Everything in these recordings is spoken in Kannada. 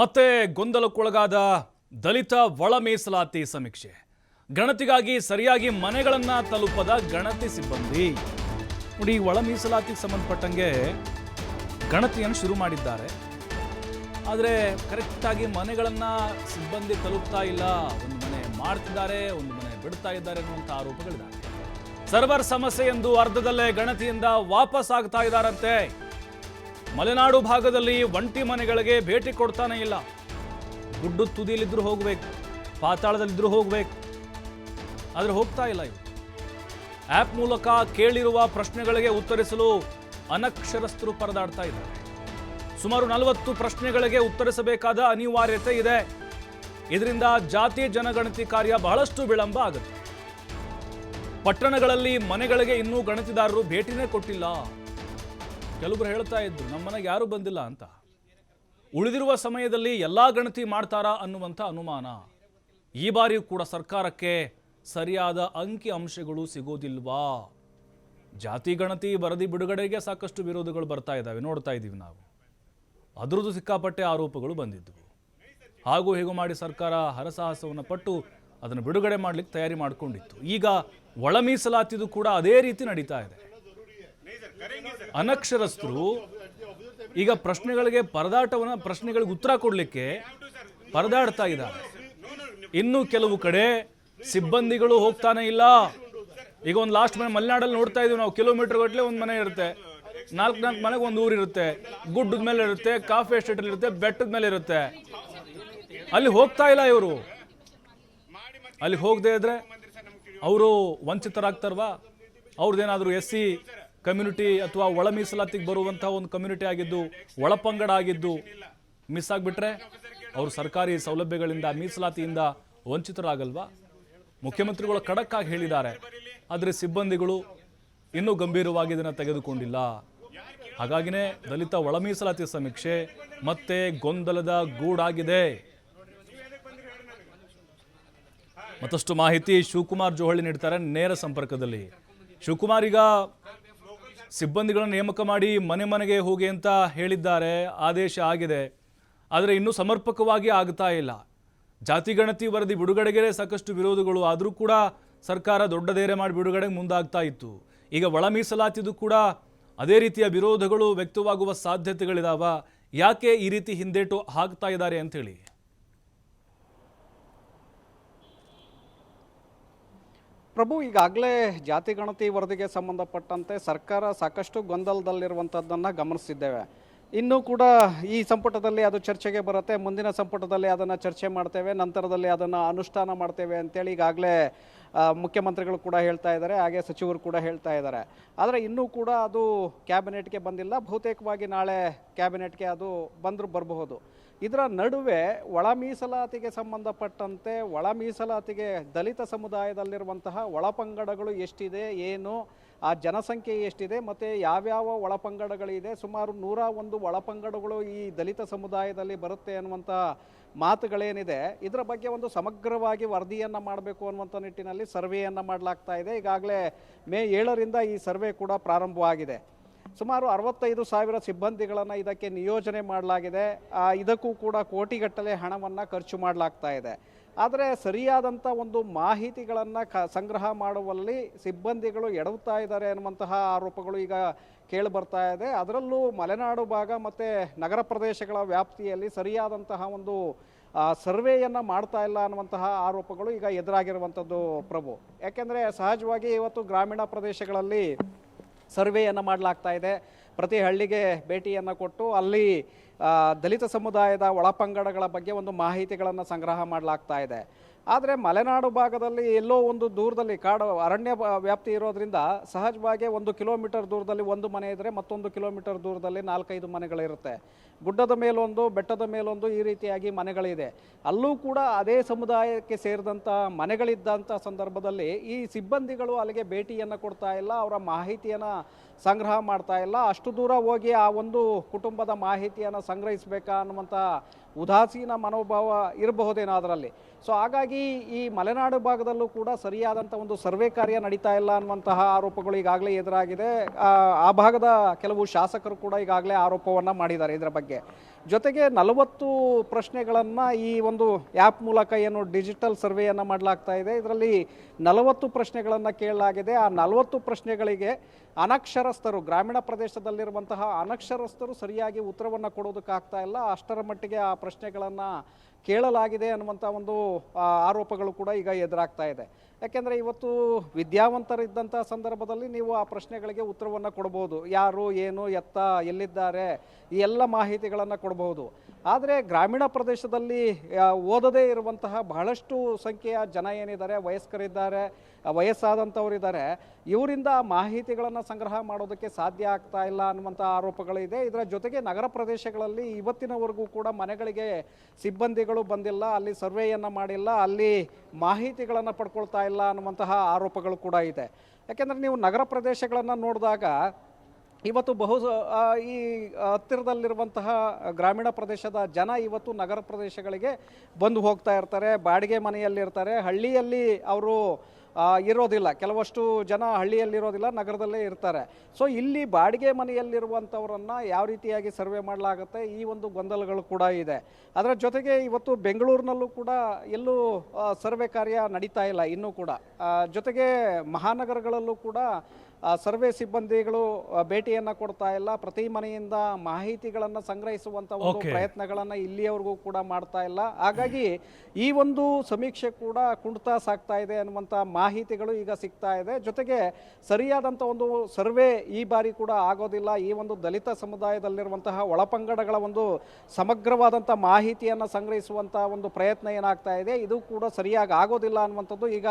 ಮತ್ತೆ ಗೊಂದಲಕ್ಕೊಳಗಾದ ದಲಿತ ಒಳ ಮೀಸಲಾತಿ ಸಮೀಕ್ಷೆ. ಗಣತಿಗಾಗಿ ಸರಿಯಾಗಿ ಮನೆಗಳನ್ನ ತಲುಪದ ಗಣತಿ ಸಿಬ್ಬಂದಿ. ನೋಡಿ, ಒಳ ಮೀಸಲಾತಿಗೆ ಸಂಬಂಧಪಟ್ಟಂಗೆ ಗಣತಿಯನ್ನು ಶುರು ಮಾಡಿದ್ದಾರೆ. ಆದರೆ ಕರೆಕ್ಟಾಗಿ ಮನೆಗಳನ್ನು ಸಿಬ್ಬಂದಿ ತಲುಪ್ತಾ ಇಲ್ಲ, ಒಂದು ಮನೆ ಮಾಡ್ತಿದ್ದಾರೆ, ಒಂದು ಮನೆ ಬಿಡ್ತಾ ಇದ್ದಾರೆ ಅನ್ನುವಂಥ ಆರೋಪಗಳಿದ್ದಾರೆ ಸರ್ವರ್ ಸಮಸ್ಯೆ ಎಂದು ಅರ್ಧದಲ್ಲೇ ಗಣತಿಯಿಂದ ವಾಪಸ್ ಆಗ್ತಾ ಇದ್ದಾರಂತೆ ಮಲೆನಾಡು ಭಾಗದಲ್ಲಿ ಒಂಟಿ ಮನೆಗಳಿಗೆ ಭೇಟಿ ಕೊಡ್ತಾನೆ ಇಲ್ಲ. ಗುಡ್ಡು ತುದಿಯಲ್ಲಿದ್ದರೂ ಹೋಗಬೇಕು ಪಾತಾಳದಲ್ಲಿದ್ದರೂ ಹೋಗಬೇಕು. ಆದರೆ ಹೋಗ್ತಾ ಇಲ್ಲ ಇವು ಆ್ಯಪ್ ಮೂಲಕ ಕೇಳಿರುವ ಪ್ರಶ್ನೆಗಳಿಗೆ ಉತ್ತರಿಸಲು ಅನಕ್ಷರಸ್ಥರು ಪರದಾಡ್ತಾ ಇದ್ದಾರೆ. ಸುಮಾರು ನಲವತ್ತು ಪ್ರಶ್ನೆಗಳಿಗೆ ಉತ್ತರಿಸಬೇಕಾದ ಅನಿವಾರ್ಯತೆ ಇದೆ. ಇದರಿಂದ ಜಾತಿ ಜನಗಣತಿ ಕಾರ್ಯ ಬಹಳಷ್ಟು ವಿಳಂಬ ಆಗುತ್ತೆ. ಪಟ್ಟಣಗಳಲ್ಲಿ ಮನೆಗಳಿಗೆ ಇನ್ನೂ ಗಣತಿದಾರರು ಭೇಟಿನೇ ಕೊಟ್ಟಿಲ್ಲ. ಕೆಲವರು ಹೇಳ್ತಾ ಇದ್ರು, ನಮ್ಮ ಮನೆಗೆ ಯಾರೂ ಬಂದಿಲ್ಲ ಅಂತ. ಉಳಿದಿರುವ ಸಮಯದಲ್ಲಿ ಎಲ್ಲ ಗಣತಿ ಮಾಡ್ತಾರಾ ಅನ್ನುವಂಥ ಅನುಮಾನ. ಈ ಬಾರಿಯೂ ಕೂಡ ಸರ್ಕಾರಕ್ಕೆ ಸರಿಯಾದ ಅಂಕಿ ಅಂಶಗಳು ಸಿಗೋದಿಲ್ವಾ? ಜಾತಿ ಗಣತಿ ವರದಿ ಬಿಡುಗಡೆಗೆ ಸಾಕಷ್ಟು ವಿರೋಧಗಳು ಬರ್ತಾ ಇದ್ದಾವೆ, ನೋಡ್ತಾ ಇದ್ದೀವಿ ನಾವು. ಅದರದ್ದು ಸಿಕ್ಕಾಪಟ್ಟೆ ಆರೋಪಗಳು ಬಂದಿದ್ದವು ಹಾಗೂ ಹೀಗೂ ಮಾಡಿ ಸರ್ಕಾರ ಹರಸಾಹಸವನ್ನು ಪಟ್ಟು ಅದನ್ನು ಬಿಡುಗಡೆ ಮಾಡಲಿಕ್ಕೆ ತಯಾರಿ ಮಾಡಿಕೊಂಡಿತ್ತು. ಈಗ ಒಳ ಮೀಸಲಾತಿದು ಕೂಡ ಅದೇ ರೀತಿ ನಡೀತಾ ಇದೆ. ಅನಕ್ಷರಸ್ಥರು ಈಗ ಪ್ರಶ್ನೆಗಳಿಗೆ ಪರದಾಟವನ್ನು, ಪ್ರಶ್ನೆಗಳಿಗೆ ಉತ್ತರ ಕೊಡಲಿಕ್ಕೆ ಪರದಾಡ್ತಾ ಇದ್ದಾರೆ. ಇನ್ನು ಕೆಲವು ಕಡೆ ಸಿಬ್ಬಂದಿಗಳು ಹೋಗ್ತಾನೆ ಇಲ್ಲ. ಈಗ ಒಂದು ಲಾಸ್ಟ್ ಮನೆ ಮಲೆನಾಡಲ್ಲಿ ನೋಡ್ತಾ ಇದೀವಿ ನಾವು, ಕಿಲೋಮೀಟರ್ ಗಟ್ಟಲೆ ಒಂದು ಮನೆ ಇರುತ್ತೆ. ನಾಲ್ಕು ನಾಲ್ಕು ಮನೆಗೆ ಒಂದು ಊರು ಇರುತ್ತೆ. ಗುಡ್ಡದ ಮೇಲೆ ಇರುತ್ತೆ, ಕಾಫಿ ಎಸ್ಟೇಟಲ್ಲಿ ಇರುತ್ತೆ, ಬೆಟ್ಟದ ಮೇಲೆ ಇರುತ್ತೆ. ಅಲ್ಲಿ ಹೋಗ್ತಾ ಇಲ್ಲ ಇವರು. ಅಲ್ಲಿ ಹೋಗದೆ ಇದ್ರೆ ಅವರು ವಂಚಿತರಾಗ್ತಾರವಾ? ಅವ್ರದ್ದೇನಾದರೂ ಎಸ್ ಸಿ ಕಮ್ಯುನಿಟಿ ಅಥವಾ ಒಳ ಮೀಸಲಾತಿಗೆ ಬರುವಂತಹ ಒಂದು ಕಮ್ಯುನಿಟಿ ಆಗಿದ್ದು ಒಳಪಂಗಡ ಆಗಿದ್ದು ಮಿಸ್ ಆಗಿಬಿಟ್ರೆ ಅವರು ಸರ್ಕಾರಿ ಸೌಲಭ್ಯಗಳಿಂದ, ಮೀಸಲಾತಿಯಿಂದ ವಂಚಿತರಾಗಲ್ವಾ? ಮುಖ್ಯಮಂತ್ರಿಗಳು ಖಡಕ್ಕಾಗಿ ಹೇಳಿದ್ದಾರೆ. ಆದರೆ ಸಿಬ್ಬಂದಿಗಳು ಇನ್ನೂ ಗಂಭೀರವಾಗಿ ಇದನ್ನು ತೆಗೆದುಕೊಂಡಿಲ್ಲ. ಹಾಗಾಗಿನೇ ದಲಿತ ಒಳ ಮೀಸಲಾತಿ ಸಮೀಕ್ಷೆ ಮತ್ತೆ ಗೊಂದಲದ ಗೂಡಾಗಿದೆ. ಮತ್ತಷ್ಟು ಮಾಹಿತಿ ಶಿವಕುಮಾರ್ ಜೋಹಳಿ ನೀಡ್ತಾರೆ ನೇರ ಸಂಪರ್ಕದಲ್ಲಿ. ಶಿವಕುಮಾರ್, ಈಗ ಸಿಬ್ಬಂದಿಗಳನ್ನು ನೇಮಕ ಮಾಡಿ ಮನೆ ಮನೆಗೆ ಹೋಗಿ ಅಂತ ಹೇಳಿದ್ದಾರೆ, ಆದೇಶ ಆಗಿದೆ. ಆದರೆ ಇನ್ನೂ ಸಮರ್ಪಕವಾಗಿ ಆಗ್ತಾ ಇಲ್ಲ. ಜಾತಿ ಗಣತಿ ವರದಿ ಬಿಡುಗಡೆಗೆ ಸಾಕಷ್ಟು ವಿರೋಧಗಳು ಆದರೂ ಕೂಡ ಸರ್ಕಾರ ದೊಡ್ಡ ಧೈರ್ಯ ಮಾಡಿ ಬಿಡುಗಡೆಗೆ ಮುಂದಾಗ್ತಾ ಇತ್ತು. ಈಗ ಒಳ ಮೀಸಲಾತಿದು ಕೂಡ ಅದೇ ರೀತಿಯ ವಿರೋಧಗಳು ವ್ಯಕ್ತವಾಗುವ ಸಾಧ್ಯತೆಗಳಿದಾವ. ಯಾಕೆ ಈ ರೀತಿ ಹಿಂದೇಟು ಹಾಕ್ತಾ ಇದ್ದಾರೆ ಅಂತೇಳಿ. ಪ್ರಭು, ಈಗಾಗಲೇ ಜಾತಿ ಗಣತಿ ವರದಿಗೆ ಸಂಬಂಧಪಟ್ಟಂತೆ ಸರ್ಕಾರ ಸಾಕಷ್ಟು ಗೊಂದಲದಲ್ಲಿರುವಂಥದ್ದನ್ನು ಗಮನಿಸಿದ್ದೇವೆ. ಇನ್ನೂ ಕೂಡ ಈ ಸಂಪುಟದಲ್ಲಿ ಅದು ಚರ್ಚೆಗೆ ಬರುತ್ತೆ. ಮುಂದಿನ ಸಂಪುಟದಲ್ಲಿ ಅದನ್ನು ಚರ್ಚೆ ಮಾಡ್ತೇವೆ. ನಂತರದಲ್ಲಿ ಅದನ್ನು ಅನುಷ್ಠಾನ ಮಾಡ್ತೇವೆ ಅಂತೇಳಿ ಈಗಾಗಲೇ ಮುಖ್ಯಮಂತ್ರಿಗಳು ಕೂಡ ಹೇಳ್ತಾ ಇದ್ದಾರೆ. ಹಾಗೆ ಸಚಿವರು ಕೂಡ ಹೇಳ್ತಾ ಇದ್ದಾರೆ. ಆದರೆ ಇನ್ನೂ ಕೂಡ ಅದು ಕ್ಯಾಬಿನೆಟ್ಗೆ ಬಂದಿಲ್ಲ. ಬಹುತೇಕವಾಗಿ ನಾಳೆ ಕ್ಯಾಬಿನೆಟ್ಗೆ ಅದು ಬಂದರೂ, ಬರಬಹುದು. ಇದರ ನಡುವೆ ಒಳ ಮೀಸಲಾತಿಗೆ ಸಂಬಂಧಪಟ್ಟಂತೆ ಒಳ ಮೀಸಲಾತಿಗೆ ದಲಿತ ಸಮುದಾಯದಲ್ಲಿರುವಂತಹ ಒಳಪಂಗಡಗಳು ಎಷ್ಟಿದೆ, ಏನು, ಆ ಜನಸಂಖ್ಯೆ ಎಷ್ಟಿದೆ, ಮತ್ತು ಯಾವ್ಯಾವ ಒಳಪಂಗಡಗಳಿದೆ, ಸುಮಾರು ನೂರ ಒಂದು ಒಳಪಂಗಡಗಳು ಈ ದಲಿತ ಸಮುದಾಯದಲ್ಲಿ ಬರುತ್ತೆ ಅನ್ನುವಂಥ ಮಾತುಗಳೇನಿದೆ. ಇದರ ಬಗ್ಗೆ ಒಂದು ಸಮಗ್ರವಾಗಿ ವರದಿಯನ್ನು ಮಾಡಬೇಕು ಅನ್ನುವಂಥ ನಿಟ್ಟಿನಲ್ಲಿ ಸರ್ವೆಯನ್ನು ಮಾಡಲಾಗ್ತಾ ಇದೆ. ಈಗಾಗಲೇ ಮೇ ಏಳರಿಂದ ಈ ಸರ್ವೆ ಕೂಡ ಪ್ರಾರಂಭವಾಗಿದೆ. ಸುಮಾರು ಅರವತ್ತೈದು ಸಾವಿರ ಸಿಬ್ಬಂದಿಗಳನ್ನು ಇದಕ್ಕೆ ನಿಯೋಜನೆ ಮಾಡಲಾಗಿದೆ. ಇದಕ್ಕೂ ಕೂಡ ಕೋಟಿಗಟ್ಟಲೆ ಹಣವನ್ನು ಖರ್ಚು ಮಾಡಲಾಗ್ತಾ ಇದೆ. ಆದರೆ ಸರಿಯಾದಂಥ ಒಂದು ಮಾಹಿತಿಗಳನ್ನು ಕ, ಸಂಗ್ರಹ ಮಾಡುವಲ್ಲಿ ಸಿಬ್ಬಂದಿಗಳು ಎಡವುತ್ತಾ ಇದ್ದಾರೆ ಅನ್ನುವಂತಹ ಆರೋಪಗಳು ಈಗ ಕೇಳಿ ಬರ್ತಾ ಇದೆ. ಅದರಲ್ಲೂ ಮಲೆನಾಡು ಭಾಗ ಮತ್ತು ನಗರ ಪ್ರದೇಶಗಳ ವ್ಯಾಪ್ತಿಯಲ್ಲಿ ಸರಿಯಾದಂತಹ ಒಂದು ಸರ್ವೆಯನ್ನು ಮಾಡ್ತಾ ಇಲ್ಲ ಅನ್ನುವಂತಹ ಆರೋಪಗಳು ಈಗ ಎದುರಾಗಿರುವಂಥದ್ದು ಪ್ರಭು. ಯಾಕೆಂದರೆ ಸಹಜವಾಗಿ ಇವತ್ತು ಗ್ರಾಮೀಣ ಪ್ರದೇಶಗಳಲ್ಲಿ ಸರ್ವೆಯನ್ನು ಮಾಡಲಾಗ್ತಾ ಇದೆ. ಪ್ರತಿ ಹಳ್ಳಿಗೆ ಭೇಟಿಯನ್ನು ಕೊಟ್ಟು ಅಲ್ಲಿ ದಲಿತ ಸಮುದಾಯದ ಒಳಪಂಗಡಗಳ ಬಗ್ಗೆ ಒಂದು ಮಾಹಿತಿಗಳನ್ನು ಸಂಗ್ರಹ ಮಾಡಲಾಗ್ತಾ ಇದೆ. ಆದರೆ ಮಲೆನಾಡು ಭಾಗದಲ್ಲಿ ಎಲ್ಲೋ ಒಂದು ದೂರದಲ್ಲಿ ಕಾಡು ಅರಣ್ಯ ವ್ಯಾಪ್ತಿ ಇರೋದ್ರಿಂದ ಸಹಜವಾಗಿ ಒಂದು ಕಿಲೋಮೀಟರ್ ದೂರದಲ್ಲಿ ಒಂದು ಮನೆ ಇದ್ದರೆ ಮತ್ತೊಂದು ಕಿಲೋಮೀಟರ್ ದೂರದಲ್ಲಿ ನಾಲ್ಕೈದು ಮನೆಗಳಿರುತ್ತೆ. ಗುಡ್ಡದ ಮೇಲೊಂದು, ಬೆಟ್ಟದ ಮೇಲೊಂದು ಈ ರೀತಿಯಾಗಿ ಮನೆಗಳಿದೆ. ಅಲ್ಲೂ ಕೂಡ ಅದೇ ಸಮುದಾಯಕ್ಕೆ ಸೇರಿದಂಥ ಮನೆಗಳಿದ್ದಂಥ ಸಂದರ್ಭದಲ್ಲಿ ಈ ಸಿಬ್ಬಂದಿಗಳು ಅಲ್ಲಿಗೆ ಭೇಟಿಯನ್ನು ಕೊಡ್ತಾ ಇಲ್ಲ, ಅವರ ಮಾಹಿತಿಯನ್ನು ಸಂಗ್ರಹ ಮಾಡ್ತಾ ಇಲ್ಲ. ಅಷ್ಟು ದೂರ ಹೋಗಿ ಆ ಒಂದು ಕುಟುಂಬದ ಮಾಹಿತಿಯನ್ನು ಸಂಗ್ರಹಿಸಬೇಕಾ ಅನ್ನುವಂಥ ಉದಾಸೀನ ಮನೋಭಾವ ಇರಬಹುದೇನೋ ಅದರಲ್ಲಿ. ಸೊ ಹಾಗಾಗಿ ಈ ಮಲೆನಾಡು ಭಾಗದಲ್ಲೂ ಕೂಡ ಸರಿಯಾದಂಥ ಒಂದು ಸರ್ವೆ ಕಾರ್ಯ ನಡೀತಾ ಇಲ್ಲ ಅನ್ನುವಂತಹ ಆರೋಪಗಳು ಈಗಾಗಲೇ ಎದುರಾಗಿದೆ. ಆ, ಭಾಗದ ಕೆಲವು ಶಾಸಕರು ಕೂಡ ಈಗಾಗಲೇ ಆರೋಪವನ್ನು ಮಾಡಿದ್ದಾರೆ ಇದರ ಬಗ್ಗೆ. ಜೊತೆಗೆ ನಲವತ್ತು ಪ್ರಶ್ನೆಗಳನ್ನು ಈ ಒಂದು ಆ್ಯಪ್ ಮೂಲಕ ಏನು ಡಿಜಿಟಲ್ ಸರ್ವೆಯನ್ನು ಮಾಡಲಾಗ್ತಾ ಇದೆ. ಇದರಲ್ಲಿ ನಲವತ್ತು ಪ್ರಶ್ನೆಗಳನ್ನು ಕೇಳಲಾಗಿದೆ. ಆ ನಲವತ್ತು ಪ್ರಶ್ನೆಗಳಿಗೆ ಅನಕ್ಷರಸ್ಥರು ಗ್ರಾಮೀಣ ಪ್ರದೇಶದಲ್ಲಿರುವಂತಹ ಅನಕ್ಷರಸ್ಥರು ಸರಿಯಾಗಿ ಉತ್ತರವನ್ನು ಕೊಡೋದಕ್ಕಾಗ್ತಾ ಇಲ್ಲ. ಅಷ್ಟರ ಮಟ್ಟಿಗೆ ಆ ಪ್ರಶ್ನೆಗಳನ್ನು ಕೇಳಲಾಗಿದೆ ಅನ್ನುವಂಥ ಒಂದು ಆರೋಪಗಳು ಕೂಡ ಈಗ ಎದುರಾಗ್ತಾ ಇದೆ. ಯಾಕೆಂದರೆ ಇವತ್ತು ವಿದ್ಯಾವಂತರಿದ್ದಂಥ ಸಂದರ್ಭದಲ್ಲಿ ನೀವು ಆ ಪ್ರಶ್ನೆಗಳಿಗೆ ಉತ್ತರವನ್ನು ಕೊಡ್ಬೋದು. ಯಾರು, ಏನು, ಎತ್ತ, ಎಲ್ಲಿದ್ದಾರೆ, ಈ ಎಲ್ಲ ಮಾಹಿತಿಗಳನ್ನು ಕೊಡ್ಬೋದು. ಆದರೆ ಗ್ರಾಮೀಣ ಪ್ರದೇಶದಲ್ಲಿ ಓದದೇ ಇರುವಂತಹ ಬಹಳಷ್ಟು ಸಂಖ್ಯೆಯ ಜನ ಏನಿದ್ದಾರೆ, ವಯಸ್ಕರಿದ್ದಾರೆ ವಯಸ್ಸಾದಂಥವರಿದ್ದಾರೆ, ಇವರಿಂದ ಮಾಹಿತಿಗಳನ್ನು ಸಂಗ್ರಹ ಮಾಡೋದಕ್ಕೆ ಸಾಧ್ಯ ಆಗ್ತಾ ಇಲ್ಲ ಅನ್ನುವಂಥ ಆರೋಪಗಳಿದೆ ಇದರ ಜೊತೆಗೆ ನಗರ ಪ್ರದೇಶಗಳಲ್ಲಿ ಇವತ್ತಿನವರೆಗೂ ಕೂಡ ಮನೆಗಳಿಗೆ ಸಿಬ್ಬಂದಿಗಳು ಬಂದಿಲ್ಲ, ಅಲ್ಲಿ ಸರ್ವೆಯನ್ನು ಮಾಡಿಲ್ಲ, ಅಲ್ಲಿ ಮಾಹಿತಿಗಳನ್ನು ಪಡ್ಕೊಳ್ತಾ ಇಲ್ಲ ಅನ್ನುವಂತಹ ಆರೋಪಗಳು ಕೂಡ ಇದೆ. ಯಾಕೆಂದರೆ ನೀವು ನಗರ ಪ್ರದೇಶಗಳನ್ನು ನೋಡಿದಾಗ, ಇವತ್ತು ಬಹು ಈ ಹತ್ತಿರದಲ್ಲಿರುವಂತಹ ಗ್ರಾಮೀಣ ಪ್ರದೇಶದ ಜನ ಇವತ್ತು ನಗರ ಪ್ರದೇಶಗಳಿಗೆ ಬಂದು ಹೋಗ್ತಾ ಇರ್ತಾರೆ, ಬಾಡಿಗೆ ಮನೆಯಲ್ಲಿರ್ತಾರೆ. ಹಳ್ಳಿಯಲ್ಲಿ ಅವರು ಇರೋದಿಲ್ಲ. ಕೆಲವಷ್ಟು ಜನ ಹಳ್ಳಿಯಲ್ಲಿರೋದಿಲ್ಲ ನಗರದಲ್ಲೇ ಇರ್ತಾರೆ. ಸೊ ಇಲ್ಲಿ ಬಾಡಿಗೆ ಮನೆಯಲ್ಲಿರುವಂಥವರನ್ನು ಯಾವ ರೀತಿಯಾಗಿ ಸರ್ವೆ ಮಾಡಲಾಗುತ್ತೆ? ಈ ಒಂದು ಗೊಂದಲಗಳು ಕೂಡ ಇದೆ. ಅದರ ಜೊತೆಗೆ ಇವತ್ತು ಬೆಂಗಳೂರಿನಲ್ಲೂ ಕೂಡ ಎಲ್ಲೂ ಸರ್ವೆ ಕಾರ್ಯ ನಡೀತಾ ಇಲ್ಲ ಇನ್ನೂ ಕೂಡ. ಜೊತೆಗೆ ಮಹಾನಗರಗಳಲ್ಲೂ ಕೂಡ ಸರ್ವೆ ಸಿಬ್ಬಂದಿಗಳು ಭೇಟಿಯನ್ನು ಕೊಡ್ತಾ ಇಲ್ಲ. ಪ್ರತಿ ಮನೆಯಿಂದ ಮಾಹಿತಿಗಳನ್ನು ಸಂಗ್ರಹಿಸುವಂಥ ಒಂದು ಪ್ರಯತ್ನಗಳನ್ನು ಪ್ರಯತ್ನಗಳನ್ನ ಇಲ್ಲಿಯವರೆಗೂ ಕೂಡ ಮಾಡ್ತಾ ಇಲ್ಲ. ಹಾಗಾಗಿ ಈ ಒಂದು ಸಮೀಕ್ಷೆ ಕೂಡ ಕುಂಠಿತ ಸಾಕ್ತಾ ಇದೆ ಅನ್ನುವಂಥ ಮಾಹಿತಿಗಳು ಈಗ ಸಿಗ್ತಾ ಇದೆ. ಜೊತೆಗೆ ಸರಿಯಾದಂಥ ಒಂದು ಸರ್ವೆ ಈ ಬಾರಿ ಕೂಡ ಆಗೋದಿಲ್ಲ. ಈ ಒಂದು ದಲಿತ ಸಮುದಾಯದಲ್ಲಿರುವಂತಹ ಒಳಪಂಗಡಗಳ ಒಂದು ಸಮಗ್ರವಾದಂಥ ಮಾಹಿತಿಯನ್ನು ಸಂಗ್ರಹಿಸುವಂಥ ಒಂದು ಪ್ರಯತ್ನ ಏನಾಗ್ತಾ ಇದೆ. ಇದು ಕೂಡ ಸರಿಯಾಗಿ ಆಗೋದಿಲ್ಲ ಅನ್ನುವಂಥದ್ದು ಈಗ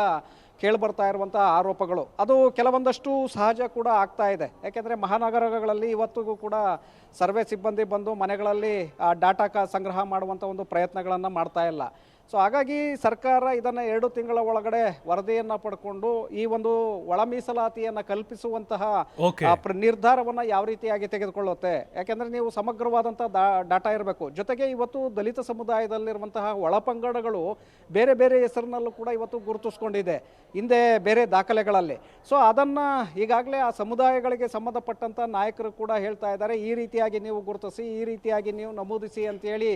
ಕೇಳಿಬರ್ತಾ ಇರುವಂಥ ಆರೋಪಗಳು. ಅದು ಕೆಲವೊಂದಷ್ಟು ಸಹಜ ಕೂಡ ಆಗ್ತಾ ಇದೆ. ಯಾಕೆಂದರೆ ಮಹಾನಗರಗಳಲ್ಲಿ ಇವತ್ತಿಗೂ ಕೂಡ ಸರ್ವೆ ಸಿಬ್ಬಂದಿ ಬಂದು ಮನೆಗಳಲ್ಲಿ ಡಾಟಾ ಕ, ಸಂಗ್ರಹ ಮಾಡುವಂಥ ಒಂದು ಪ್ರಯತ್ನಗಳನ್ನು ಮಾಡ್ತಾ ಇಲ್ಲ. ಸೊ ಹಾಗಾಗಿ ಸರ್ಕಾರ ಇದನ್ನು ಎರಡು ತಿಂಗಳ ಒಳಗಡೆ ವರದಿಯನ್ನು ಪಡ್ಕೊಂಡು ಈ ಒಂದು ಒಳ ಮೀಸಲಾತಿಯನ್ನು ಕಲ್ಪಿಸುವಂತಹ ನಿರ್ಧಾರವನ್ನು ಯಾವ ರೀತಿಯಾಗಿ ತೆಗೆದುಕೊಳ್ಳುತ್ತೆ? ಯಾಕೆಂದರೆ ನೀವು ಸಮಗ್ರವಾದಂಥ ಡಾಟಾ ಇರಬೇಕು. ಜೊತೆಗೆ ಇವತ್ತು ದಲಿತ ಸಮುದಾಯದಲ್ಲಿರುವಂತಹ ಒಳಪಂಗಡಗಳು ಬೇರೆ ಬೇರೆ ಹೆಸರಿನಲ್ಲೂ ಕೂಡ ಇವತ್ತು ಗುರುತಿಸ್ಕೊಂಡಿದೆ. ಹಿಂದೆ ಬೇರೆ ದಾಖಲೆಗಳಲ್ಲಿ. ಸೊ ಅದನ್ನು ಈಗಾಗಲೇ ಆ ಸಮುದಾಯಗಳಿಗೆ ಸಂಬಂಧಪಟ್ಟಂಥ ನಾಯಕರು ಕೂಡ ಹೇಳ್ತಾ ಇದ್ದಾರೆ. ಈ ರೀತಿಯಾಗಿ ನೀವು ಗುರುತಿಸಿ ಈ ರೀತಿಯಾಗಿ ನೀವು ನಮೂದಿಸಿ ಅಂತೇಳಿ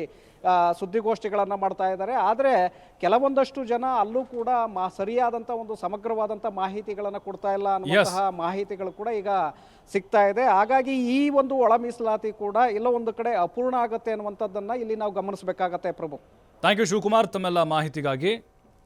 ಸುದ್ದಿಗೋಷ್ಠಿಗಳನ್ನು ಸುದ್ದಿಗೋಷ್ಠಿಗಳನ್ನ ಮಾಡ್ತಾ ಇದ್ದಾರೆ. ಆದರೆ ಕೆಲವೊಂದಷ್ಟು ಜನ ಅಲ್ಲೂ ಕೂಡ ಮಾ ಸರಿಯಾದಂಥ ಒಂದು ಸಮಗ್ರವಾದಂಥ ಮಾಹಿತಿಗಳನ್ನು ಕೊಡ್ತಾ ಇಲ್ಲ ಅನ್ನುವಂತಹ ಮಾಹಿತಿಗಳು ಕೂಡ ಈಗ ಸಿಗ್ತಾ ಇದೆ. ಹಾಗಾಗಿ ಈ ಒಂದು ಒಳ ಮೀಸಲಾತಿ ಕೂಡ ಇಲ್ಲ ಒಂದು ಕಡೆ ಅಪೂರ್ಣ ಆಗುತ್ತೆ ಅನ್ನುವಂಥದ್ದನ್ನು ಇಲ್ಲಿ ನಾವು ಗಮನಿಸಬೇಕಾಗತ್ತೆ ಪ್ರಭು. ಥ್ಯಾಂಕ್ ಯು ಶಿವಕುಮಾರ್ ತಮ್ಮೆಲ್ಲ ಮಾಹಿತಿಗಾಗಿ.